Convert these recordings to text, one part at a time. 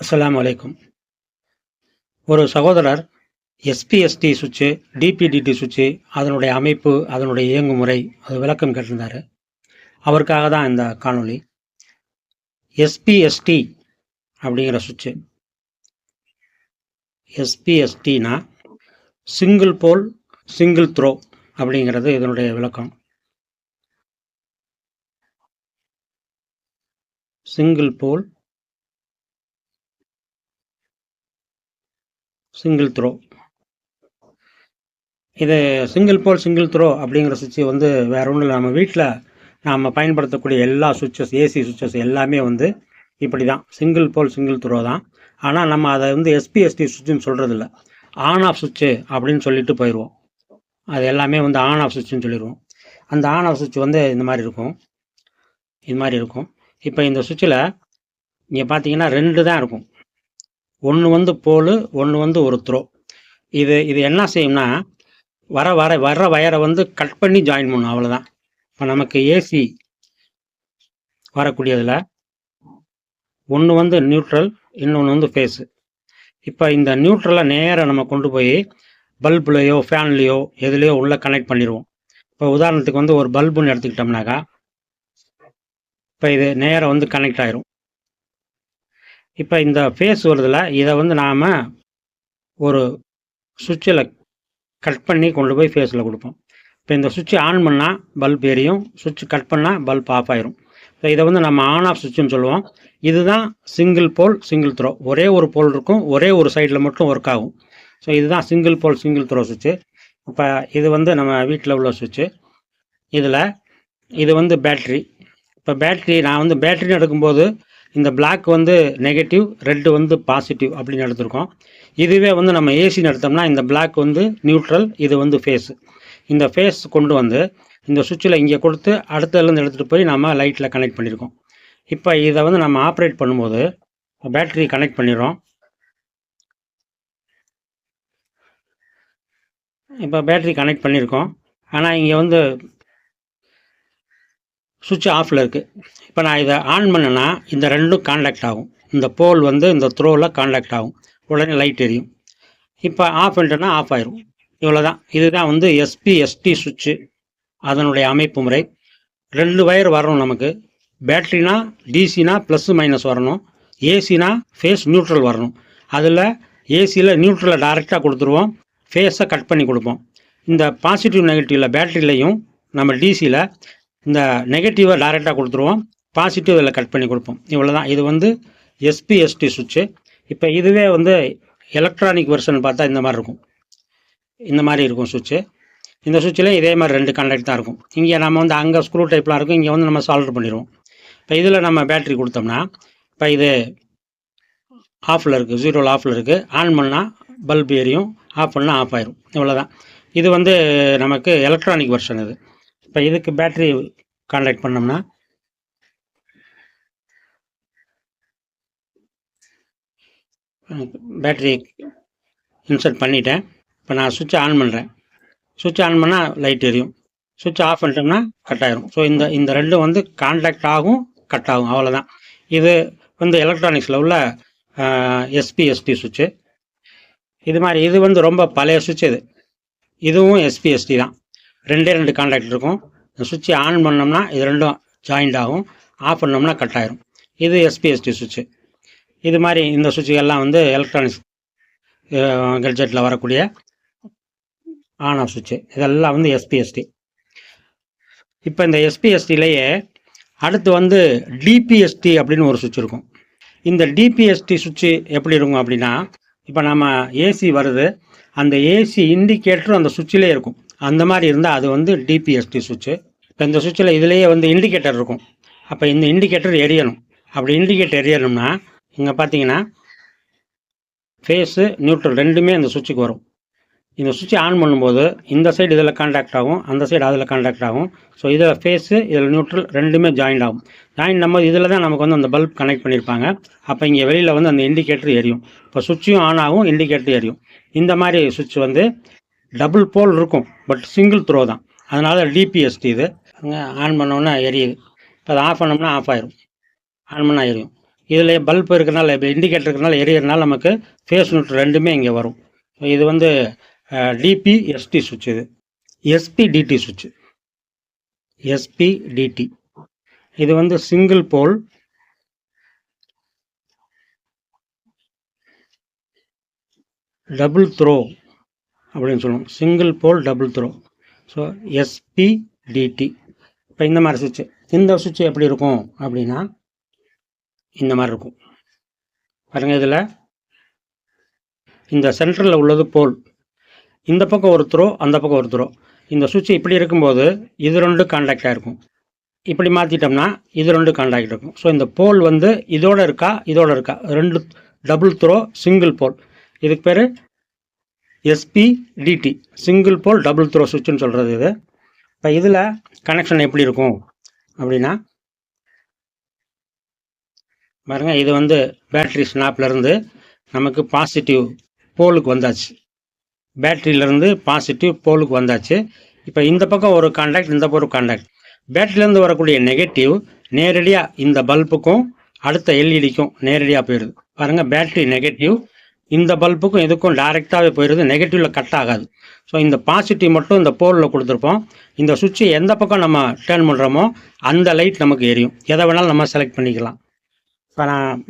அஸ்லாம் வலைக்கும் ஒரு சகோதரர் எஸ்பிஎஸ்டி சுவிட்சு டிபிடிடி சுவிட்சு அதனுடைய அமைப்பு அதனுடைய இயங்குமுறை அது விளக்கம் கேட்டிருந்தாரு. அவருக்காக தான் இந்த காணொளி. எஸ்பிஎஸ்டி அப்படிங்கிற சுவிட்சு. எஸ்பிஎஸ்டினா சிங்கிள் போல் சிங்கிள் த்ரோ அப்படிங்கிறது இதனுடைய விளக்கம். சிங்கிள் போல் சிங்கிள் த்ரோ இது சிங்கிள் போல் சிங்கிள் த்ரோ அப்படிங்கிற சுவிட்சு வந்து வேறு ஒன்றும் இல்லை. நம்ம வீட்டில் நாம் பயன்படுத்தக்கூடிய எல்லா சுவிட்சஸ் ஏசி சுவிட்சஸ் எல்லாமே வந்து இப்படி தான் சிங்கிள் போல் சிங்கிள் த்ரோ தான். ஆனால் நம்ம அதை வந்து எஸ்பிஎஸ்டி சுவிட்சுன்னு சொல்கிறதில்ல ஆன் ஆஃப் சுவிட்சு அப்படின்னு சொல்லிட்டு போயிடுவோம் அது எல்லாமே வந்து ஆன் ஆஃப் சுவிட்சுன்னு சொல்லிடுவோம் அந்த ஆன் ஆஃப் சுவிட்ச் வந்து இந்த மாதிரி இருக்கும். இது மாதிரி இருக்கும். இப்போ இந்த சுவிட்சில் இங்கே பார்த்தீங்கன்னா ரெண்டு தான் இருக்கும். ஒன்று வந்து போல் ஒன்று வந்து ஒரு த்ரோ. இது இது என்ன செய்யும்னா வர வர வர்ற வயரை வந்து கட் பண்ணி ஜாயின் பண்ணும் அவ்வளோதான் இப்போ நமக்கு ஏசி வரக்கூடியதில் ஒன்று வந்து நியூட்ரல் இன்னொன்று வந்து ஃபேஸு இப்போ இந்த நியூட்ரலை நேராக நம்ம கொண்டு போய் பல்புலையோ ஃபேன்லேயோ எதுலேயோ உள்ளே கனெக்ட் பண்ணிடுவோம் இப்போ உதாரணத்துக்கு வந்து ஒரு பல்புன்னு எடுத்துக்கிட்டோம்னாக்கா இப்போ இது நேராக வந்து கனெக்ட் ஆயிரும். இப்போ இந்த ஃபேஸ் வருதுல இதை வந்து நாம் ஒரு சுவிட்சில் கட் பண்ணி கொண்டு போய் ஃபேஸில் கொடுப்போம். இப்போ இந்த சுவிட்ச் ஆன் பண்ணால் பல்ப் எரியும் சுவிட்ச் கட் பண்ணால் பல்ப் ஆஃப் ஆயிரும். ஸோ இதை வந்து நம்ம ஆன் ஆஃப் சுவிட்சுன்னு சொல்லுவோம். இதுதான் சிங்கிள் போல் சிங்கிள் த்ரோ ஒரே ஒரு போல் இருக்கும் ஒரே ஒரு சைடில் மட்டும் ஒர்க் ஆகும். ஸோ இதுதான் சிங்கிள் போல் சிங்கிள் த்ரோ சுவிட்சு. இப்போ இது வந்து நம்ம வீட்டில் உள்ள சுவிட்சு. இதில் இது வந்து பேட்ரி இப்போ பேட்ரி நான் வந்து பேட்ரின்னு எடுக்கும்போது இந்த பிளாக் வந்து நெகட்டிவ் ரெட்டு வந்து பாசிட்டிவ் அப்படின்னு எடுத்திருக்கோம். இதுவே வந்து நம்ம ஏசி எடுத்தோம்னா இந்த பிளாக் வந்து நியூட்ரல் இது வந்து ஃபேஸ் இந்த ஃபேஸ் கொண்டு வந்து இந்த சுவிட்சில் இங்கே கொடுத்து அடுத்ததுலேருந்து எடுத்துகிட்டு போய் நம்ம லைட்டில் கனெக்ட் பண்ணியிருக்கோம் இப்போ இதை வந்து நம்ம ஆப்ரேட் பண்ணும்போது பேட்டரி கனெக்ட் பண்ணிடுறோம். இப்போ பேட்டரி கனெக்ட் பண்ணியிருக்கோம் ஆனால் இங்கே வந்து சுவிட்ச் ஆஃபில் இருக்குது இப்போ நான் இதை ஆன் பண்ணேன்னா இந்த ரெண்டும் காண்டாக்ட் ஆகும். இந்த போல் வந்து இந்த த்ரோவில் காண்டாக்ட் ஆகும். உடனே லைட் எரியும். இப்போ ஆஃப் பண்ணிட்டேன்னா ஆஃப் ஆயிரும். இவ்வளோ தான் இதுதான் வந்து எஸ்பி எஸ்டி சுவிட்சு. அதனுடைய அமைப்பு முறை. ரெண்டு வயர் வரணும் நமக்கு. பேட்ரினா டிசினா ப்ளஸ் மைனஸ் வரணும். ஏசினா ஃபேஸ் நியூட்ரல் வரணும். அதில் ஏசியில் நியூட்ரலை டைரெக்டாக கொடுத்துருவோம். ஃபேஸை கட் பண்ணி கொடுப்போம். இந்த பாசிட்டிவ் நெகட்டிவில் பேட்டரியிலையும் நம்ம டிசியில் இந்த நெகட்டிவை டைரெக்டாக கொடுத்துருவோம். பாசிட்டிவ் இதில் கட் பண்ணி கொடுப்போம். இவ்வளோ தான் இது வந்து எஸ்பிஎஸ்டி சுவிட்சு இப்போ இதுவே வந்து எலக்ட்ரானிக் வெர்ஷன் பார்த்தா இந்த மாதிரி இருக்கும். இந்த மாதிரி இருக்கும் சுவிட்சு இந்த சுவிட்சில் இதே மாதிரி ரெண்டு கண்டக்ட் தான் இருக்கும். இங்கே நம்ம வந்து அங்கே ஸ்க்ரூ டைப்லாம் இருக்கும். இங்கே வந்து நம்ம சால்டர் பண்ணிடுவோம். இப்போ இதில் நம்ம பேட்டரி கொடுத்தோம்னா இப்போ இது ஆஃபில் இருக்குது ஜீரோவில் ஆஃபில் இருக்குது ஆன் பண்ணால் பல்ப் எரியும் ஆஃப் பண்ணால் ஆஃப் ஆயிரும். இவ்வளோ தான் இது வந்து நமக்கு எலக்ட்ரானிக் வெர்ஷன் இது. இப்போ இதுக்கு பேட்டரி கான்டாக்ட் பண்ணோம்னா? பேட்டரி இன்சர்ட் பண்ணிட்டேன். இப்போ நான் சுவிட்சை ஆன் பண்ணுறேன் சுவிட்ச் ஆன் பண்ணால் லைட் எரியும். சுவிட்ச் ஆஃப் பண்ணிட்டோம்னா கட் ஆயிரும். ஸோ இந்த இந்த ரெண்டும் வந்து கான்டாக்ட் ஆகும் கட் ஆகும். அவ்வளோதான் இது வந்து எலக்ட்ரானிக்ஸில் உள்ள எஸ்பிஎஸ்டி சுவிட்சு இது மாதிரி இது வந்து ரொம்ப பழைய சுவிட்ச் இது. இதுவும் எஸ்பிஎஸ்டி தான். ரெண்டே ரெண்டு கான்டாக்ட் இருக்கும். இந்த சுவிட்சை ஆன் பண்ணோம்னா இது ரெண்டும் ஜாயிண்ட் ஆகும். ஆஃப் பண்ணோம்னா கட் ஆயிரும். இது எஸ்பிஎஸ்டி சுவிட்சு இது மாதிரி இந்த சுவிட்சுகள்லாம் வந்து எலக்ட்ரானிக்ஸ் கெட்ஜெட்டில் வரக்கூடிய ஆன் ஆஃப் சுவிட்சு இதெல்லாம் வந்து எஸ்பிஎஸ்டி இப்போ இந்த எஸ்பிஎஸ்டிலேயே அடுத்து வந்து டிபிஎஸ்டி அப்படின்னு ஒரு சுவிட்ச் இருக்கும். இந்த டிபிஎஸ்டி சுவிட்சு எப்படி இருக்கும் அப்படின்னா இப்போ நம்ம ஏசி வருது. அந்த ஏசி இண்டிகேட்டரும் அந்த சுவிட்சிலே இருக்கும். அந்த மாதிரி இருந்தால் அது வந்து டிபிஎஸ்டி சுவிட்சு இப்போ இந்த சுவிட்சில் இதுலேயே வந்து இண்டிகேட்டர் இருக்கும். அப்போ இந்த இண்டிகேட்டர் எரியணும். அப்படி இண்டிகேட்டர் எரியணும்னா இங்கே பார்த்தீங்கன்னா ஃபேஸு நியூட்ரல் ரெண்டுமே அந்த சுவிட்சுக்கு வரும். இந்த சுவிட்சை ஆன் பண்ணும்போது இந்த சைடு இதில் கான்டாக்ட் ஆகும் அந்த சைடு அதில் கான்டாக்ட் ஆகும். ஸோ இதில் ஃபேஸு இதில் நியூட்ரல் ரெண்டுமே ஜாயிண்ட் ஆகும். ஜாயின் நம்ம இதில் தான் நமக்கு வந்து அந்த பல்ப் கனெக்ட் பண்ணியிருப்பாங்க அப்போ இங்கே வெளியில் வந்து அந்த இண்டிகேட்டர் எரியும். இப்போ சுவிட்சும் ஆன் ஆகும் இண்டிகேட்டர் எரியும். இந்த மாதிரி சுவிட்ச் வந்து டபுள் போல் இருக்கும் பட் சிங்கிள் த்ரோ தான். அதனால் டிபிஎஸ்டி இது. ஆன் பண்ணோன்னே எரியுது. இப்போ அதை ஆஃப் பண்ணோம்னா ஆஃப் ஆயிரும். ஆன் பண்ணால் எரியும். இதில் பல்ப் இருக்கிறனால இப்போ இண்டிகேட்டர் இருக்கிறனால எரியறதுனால நமக்கு ஃபேஸ் நோட் ரெண்டுமே இங்கே வரும். இது வந்து டிபி எஸ்டி சுவிட்ச் இது. எஸ்பி டிடி சுவிட்ச் எஸ்பி டிடி இது வந்து சிங்கிள் போல் டபுள் த்ரோ அப்படின்னு சொல்லுவோம். Single pole double throw so SP DT இப்போ இந்த மாதிரி சுவிட்சு இந்த சுவிட்சு எப்படி இருக்கும் அப்படின்னா இந்த மாதிரி இருக்கும். பாருங்கள் இதில் இந்த சென்டரில் உள்ளது போல் இந்த பக்கம் ஒரு த்ரோ அந்த பக்கம் ஒரு த்ரோ இந்த சுவிட்ச் இப்படி இருக்கும்போது இது ரெண்டு கான்டாக்டாக இருக்கும். இப்படி மாற்றிட்டோம்னா இது ரெண்டு கான்டாக்ட் இருக்கும். ஸோ இந்த போல் வந்து இதோட இருக்கா இதோட இருக்கா. ரெண்டு டபுள் த்ரோ சிங்கிள் போல் இதுக்கு பேர் SP DT single pole double throw சுவிட்சுன்னு சொல்கிறது இது. இப்போ இதில் கனெக்ஷன் எப்படி இருக்கும் அப்படின்னா பாருங்கள் இது வந்து பேட்ரி ஸ்னாப்லேருந்து நமக்கு பாசிட்டிவ் போலுக்கு வந்தாச்சு. பேட்டரியிலேருந்து பாசிட்டிவ் போலுக்கு வந்தாச்சு. இப்போ இந்த பக்கம் ஒரு காண்டாக்ட் இந்த பக்கம் ஒரு காண்டாக்ட் பேட்டரியிலேருந்து வரக்கூடிய நெகட்டிவ் நேரடியாக இந்த பல்புக்கும் அடுத்த எல்இடிக்கும் நேரடியாக போயிடுது பாருங்கள் பேட்ரி நெகட்டிவ் இந்த பல்புக்கும் இதுக்கும் டைரெக்டாகவே போயிடுது நெகட்டிவில் கட் ஆகாது. ஸோ இந்த பாசிட்டிவ் மட்டும் இந்த போலில் கொடுத்துருப்போம். இந்த சுவிட்சை எந்த பக்கம் நம்ம டேர்ன் பண்ணுறோமோ அந்த லைட் நமக்கு எரியும். எதை வேணாலும் நம்ம செலக்ட் பண்ணிக்கலாம். இப்போ நான்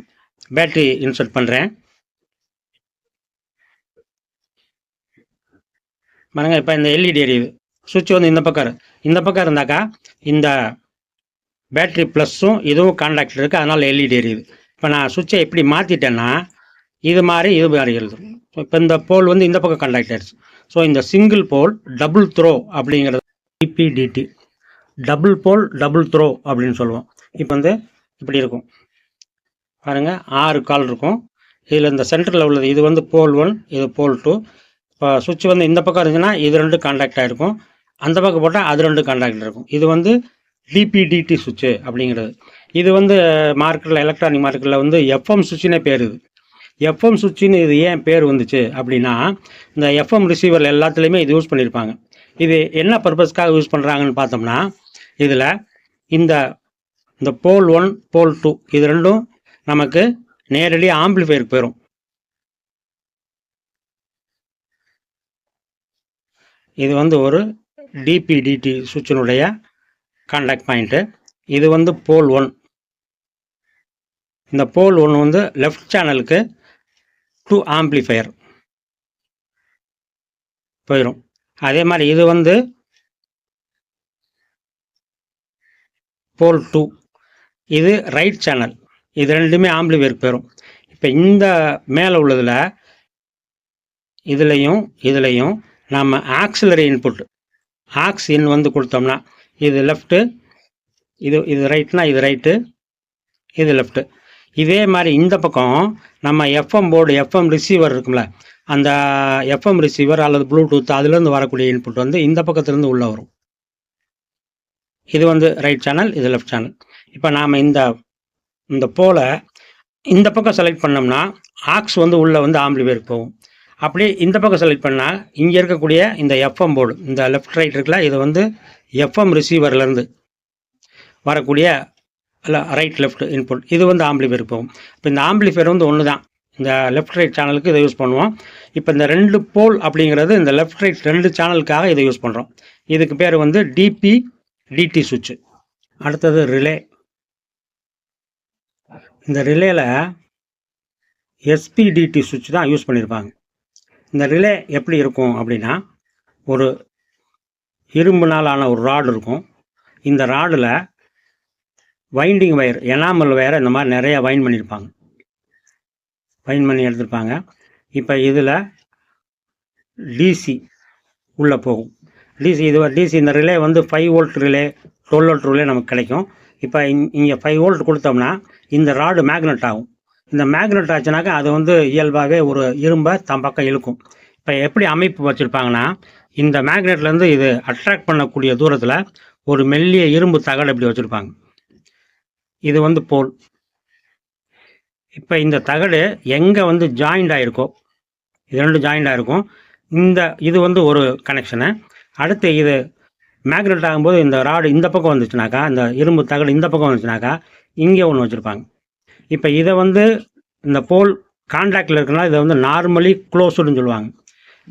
பேட்டரி இன்சர்ட் பண்ணுறேன் பாருங்க இப்போ இந்த எல்இடி எரியுது. சுவிட்ச் வந்து இந்த பக்கம் இந்த பக்கம் இருந்தாக்கா இந்த பேட்டரி ப்ளஸ்ஸும் இதுவும் கான்டாக்ட் இருக்குது அதனால் எல்இடி எரியுது. இப்போ நான் சுவிட்சை எப்படி மாற்றிட்டேன்னா இது மாதிரி இது மாதிரி எழுதும். இப்போ இந்த போல் வந்து இந்த பக்கம் கண்டக்ட் ஆயிடுச்சு. ஸோ இந்த சிங்கிள் போல் டபுள் த்ரோ அப்படிங்கிறது DPDT double pole double throw அப்படின்னு சொல்லுவோம். இப்போ வந்து இப்படி இருக்கும். பாருங்கள் ஆறு கால் இருக்கும். இதில் இந்த சென்டரில் உள்ளது இது வந்து போல் ஒன் இது போல் டூ இப்போ சுவிட்ச் வந்து இந்த பக்கம் இருந்துச்சுன்னா இது ரெண்டு கான்டாக்ட் ஆகிருக்கும் அந்த பக்கம் போட்டால் அது ரெண்டு கான்டாக்ட் இருக்கும். இது வந்து டிபிடிடி சுவிட்சு அப்படிங்கிறது. இது வந்து மார்க்கெட்டில் எலக்ட்ரானிக் மார்க்கெட்டில் வந்து எஃப்எம் சுவிட்சுனே பேர் இது. எஃப்எம் சுவிட்சுன்னு இது ஏன் பேர் வந்துச்சு அப்படின்னா இந்த எஃப்எம் ரிசீவர் எல்லாத்துலேயுமே இது யூஸ் பண்ணியிருப்பாங்க இது என்ன பர்பஸ்க்காக யூஸ் பண்ணுறாங்கன்னு பார்த்தோம்னா இதில் இந்த இந்த போல் ஒன் போல் டூ இது ரெண்டும் நமக்கு நேரடி ஆம்பிளிஃபையருக்கு போயிடும் இது வந்து ஒரு டிபிடிடி சுவிட்சினுடைய கான்டாக்ட் பாயிண்ட்டு இது வந்து போல் ஒன் இந்த போல் ஒன் வந்து லெஃப்ட் சேனலுக்கு டு ஆம்பிளிஃபையர் போயிடும் அதே மாதிரி இது வந்து போல் டூ இது ரைட் சேனல் இது ரெண்டுமே ஆம்பிளிஃபையர் போயிடும் இப்போ இந்த மேலே உள்ளதில் இதுலேயும் இதுலேயும் நம்ம ஆக்சிலரி இன்புட் ஆக்ஸ் இன் வந்து கொடுத்தோம்னா இது லெஃப்ட்டு இது இது ரைட்னா இது ரைட்டு இது லெஃப்ட்டு இதே மாதிரி இந்த பக்கம் நம்ம எஃப்எம் போர்டு எஃப்எம் ரிசீவர் இருக்கும்ல அந்த எஃப்எம் ரிசீவர் அல்லது ப்ளூடூத் அதுலேருந்து வரக்கூடிய இன்புட் வந்து இந்த பக்கத்துலேருந்து உள்ளே வரும். இது வந்து ரைட் சேனல் இது லெஃப்ட் சேனல் இப்போ நாம் இந்த இந்த போலை இந்த பக்கம் செலக்ட் பண்ணோம்னா ஆக்ஸ் வந்து உள்ளே வந்து ஆம்பிளிவேருக்கு போகும். அப்படியே இந்த பக்கம் செலக்ட் பண்ணால் இங்கே இருக்கக்கூடிய இந்த எஃப்எம் போர்டு இந்த லெஃப்ட் ரைட் இருக்குல்ல இது வந்து எஃப்எம் ரிசீவர்லேருந்து வரக்கூடிய இல்லை ரைட் லெஃப்ட் இன்புட் இது வந்து ஆம்பிளிஃபையர் போகும். இப்போ இந்த ஆம்பிளிஃபையர் வந்து ஒன்று தான் இந்த லெஃப்ட் ரைட் சேனலுக்கு இதை யூஸ் பண்ணுவோம். இப்போ இந்த ரெண்டு போல் அப்படிங்கிறது இந்த லெஃப்ட் ரைட் ரெண்டு சேனலுக்காக இதை யூஸ் பண்ணுறோம் இதுக்கு பேர் வந்து டிபி டிடி சுவிட்சு அடுத்தது ரிலே இந்த ரிலேல எஸ்பிடிடி சுவிட்ச் தான் யூஸ் பண்ணியிருப்பாங்க இந்த ரிலே எப்படி இருக்கும் அப்படின்னா ஒரு இரும்புனால் ஆன ஒரு ராடு இருக்கும். இந்த ராடில் வைண்டிங் வயர் எனாமல் வயர் இந்த மாதிரி நிறைய வைண்ட் பண்ணியிருப்பாங்க. வைண்ட் பண்ணி எடுத்திருப்பாங்க. இப்போ இதில் டிசி உள்ளே போகும். டிசி இது டிசி இந்த ரிலே வந்து five volt relay twelve volt relay நமக்கு கிடைக்கும். இப்போ இங்கே ஃபைவ் வோல்ட் கொடுத்தோம்னா இந்த ராடு மேக்னெட் ஆகும். இந்த மேக்னெட் ஆச்சுனாக்கா அது வந்து இயல்பாகவே ஒரு இரும்பை தம் பக்கம் இழுக்கும். இப்போ எப்படி அமைப்பு வச்சுருப்பாங்கன்னா இந்த மேக்னெட்லேருந்து இது அட்ராக்ட் பண்ணக்கூடிய தூரத்தில் ஒரு மெல்லிய இரும்பு தகடு இப்படி வச்சுருப்பாங்க. இது வந்து போல். இப்போ இந்த தகடு எங்கே வந்து ஜாயிண்ட் ஆகிருக்கோ இது ரெண்டு ஜாயிண்ட் ஆகிருக்கும் இந்த இது வந்து ஒரு கனெக்ஷனு அடுத்து இது மேக்னெட் ஆகும்போது இந்த ராடு இந்த பக்கம் வந்துச்சுனாக்கா இந்த இரும்பு தகடு இந்த பக்கம் வந்துச்சுனாக்கா இங்கே ஒன்று வச்சுருப்பாங்க. இப்போ இதை வந்து இந்த போல் கான்டாக்டில் இருக்கிறனால இதை வந்து நார்மலி க்ளோஸ்டுன்னு சொல்லுவாங்க.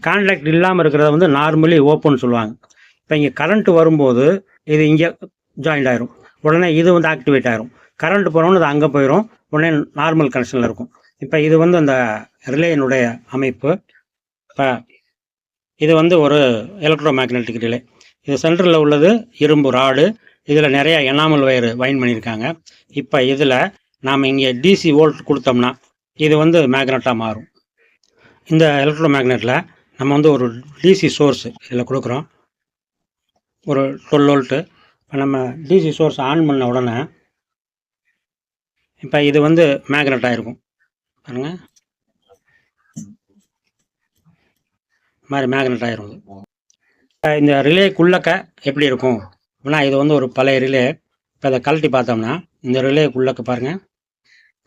கான்டாக்ட் இல்லாமல் இருக்கிறத வந்து நார்மலி ஓப்பன் சொல்லுவாங்க. இப்போ இங்கே கரண்ட்டு வரும்போது இது இங்கே ஜாயிண்ட் ஆயிரும். உடனே இது வந்து ஆக்டிவேட் ஆயிரும். கரண்ட் போனோன்னு அது அங்கே போயிடும் உடனே நார்மல் கனெக்ஷனில் இருக்கும். இப்போ இது வந்து அந்த ரிலேயினுடைய அமைப்பு. இப்போ இது வந்து ஒரு எலக்ட்ரோ மேக்னெட்டிக் ரிலே இது சென்டரில் உள்ளது இரும்பு ராடு இதில் நிறைய எனாமல் வயர் வைன் பண்ணியிருக்காங்க. இப்போ இதில் நாம் இங்கே டிசி வோல்ட் கொடுத்தோம்னா இது வந்து மேக்னெட்டாக மாறும். இந்த எலக்ட்ரோ மேக்னெட்டில் நம்ம வந்து ஒரு டிசி சோர்ஸ் இதில் கொடுக்குறோம். ஒரு டுவெல் வோல்ட்டு இப்போ நம்ம டிசி சோர்ஸ் ஆன் பண்ண உடனே இப்போ இது வந்து மேக்னெட் ஆகிருக்கும் பாருங்க. மாதிரி மேக்னெட் ஆயிரும் இது. இந்த ரிலேக்குள்ளக்க எப்படி இருக்கும்? அப்படின்னா இது வந்து ஒரு பழைய ரிலே இப்போ அதை கழட்டி பார்த்தோம்னா இந்த ரிலேக்குள்ளக்க பாருங்க.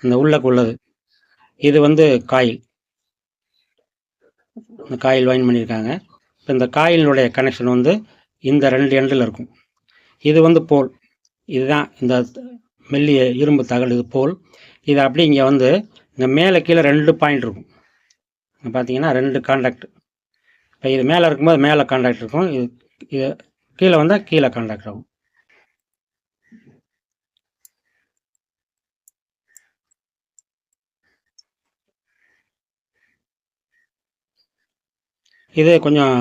இந்த உள்ளக்கு உள்ளது. இது வந்து காயில் இந்த காயில் வைன் பண்ணியிருக்காங்க. இப்போ இந்த காயிலுடைய கனெக்ஷன் வந்து இந்த ரெண்டு எண்டில் இருக்கும். இது வந்து போல் இதுதான் இந்த மெல்லிய இரும்பு தகடு இது போல். இது அப்படி இங்கே வந்து இந்த மேலே கீழே ரெண்டு பாயிண்ட் இருக்கும். இங்கே பார்த்தீங்கன்னா ரெண்டு கான்டாக்ட் இப்போ இது மேலே இருக்கும்போது மேலே கான்டாக்ட் இருக்கும். இது இது கீழே வந்தால் கீழே கான்டாக்ட் ஆகும். இது கொஞ்சம்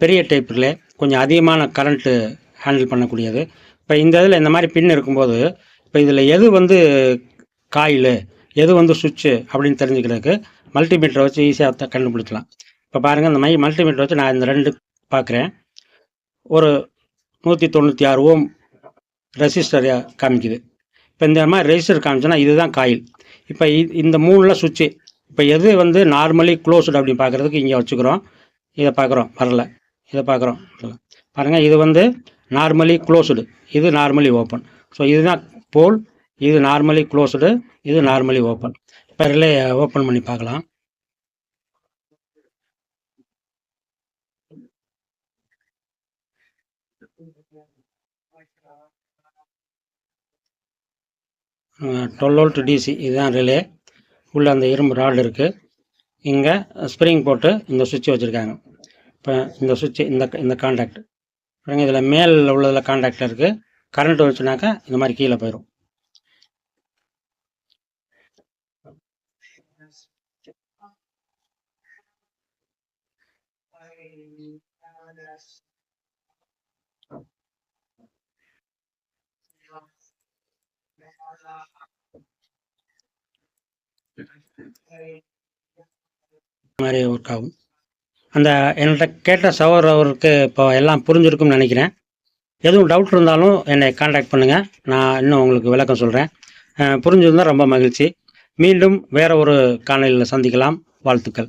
பெரிய டைப்பில் கொஞ்சம் அதிகமான கரண்ட்டு ஹேண்டில் பண்ணக்கூடியது. இப்போ இந்த இதில் இந்த மாதிரி பின் இருக்கும்போது இப்போ இதில் எது வந்து காயில் எது வந்து சுவிட்சு அப்படின்னு தெரிஞ்சுக்கிறதுக்கு மல்டிமீட்டரை வச்சு ஈஸியாக கண்டுபிடிக்கலாம். இப்போ பாருங்கள் இந்த மாதிரி மல்டிமீட்டர் வச்சு நான் இந்த ரெண்டு பார்க்குறேன் ஒரு நூற்றி தொண்ணூற்றி ஆறு ஓம் ரெசிஸ்டர் காமிக்குது. இப்போ இந்த மாதிரி ரெஜிஸ்டர் காமிச்சோன்னா இதுதான் காயில். இப்போ இ- இந்த மூணில் சுவிட்சு. இப்போ எது வந்து நார்மலி க்ளோஸ்டு அப்படின்னு பார்க்குறதுக்கு இங்கே வச்சுக்கிறோம். இதை பார்க்குறோம் வரல. இதை பார்க்குறோம் பாருங்கள் இது வந்து நார்மலி க்ளோஸ்டு. இது நார்மலி ஓப்பன். ஸோ இதுதான் போல் இது நார்மலி க்ளோஸ்டு இது நார்மலி ஓப்பன் இப்போ ரிலே ஓப்பன் பண்ணி பார்க்கலாம். டுவெல் வோல்ட் டிசி இதுதான் ரிலே உள்ளே அந்த இரும்பு ராடு இருக்குது இங்கே ஸ்ப்ரிங் போட்டு இந்த சுவிட்ச் வச்சுருக்காங்க. இப்போ இந்த சுவிட்ச் இந்த இந்த காண்டாக்ட் இதில் மேலில் உள்ளதில் காண்டாக்டில் இருக்குது கரண்ட் வந்துச்சுனாக்கா இந்த மாதிரி கீழே போயிடும் மாதிரி ஒர்க் ஆகும். அந்த என்கிட்ட கேட்ட சவர் அவருக்கு இப்போ எல்லாம் புரிஞ்சிருக்கும்னு நினைக்கிறேன். எதுவும் டவுட் இருந்தாலும் என்னை காண்டாக்ட் பண்ணுங்கள் நான் இன்னும் உங்களுக்கு விளக்கம் சொல்கிறேன் புரிஞ்சிருந்தால் ரொம்ப மகிழ்ச்சி. மீண்டும் வேறு ஒரு காணொலியில் சந்திக்கலாம். வாழ்த்துக்கள்.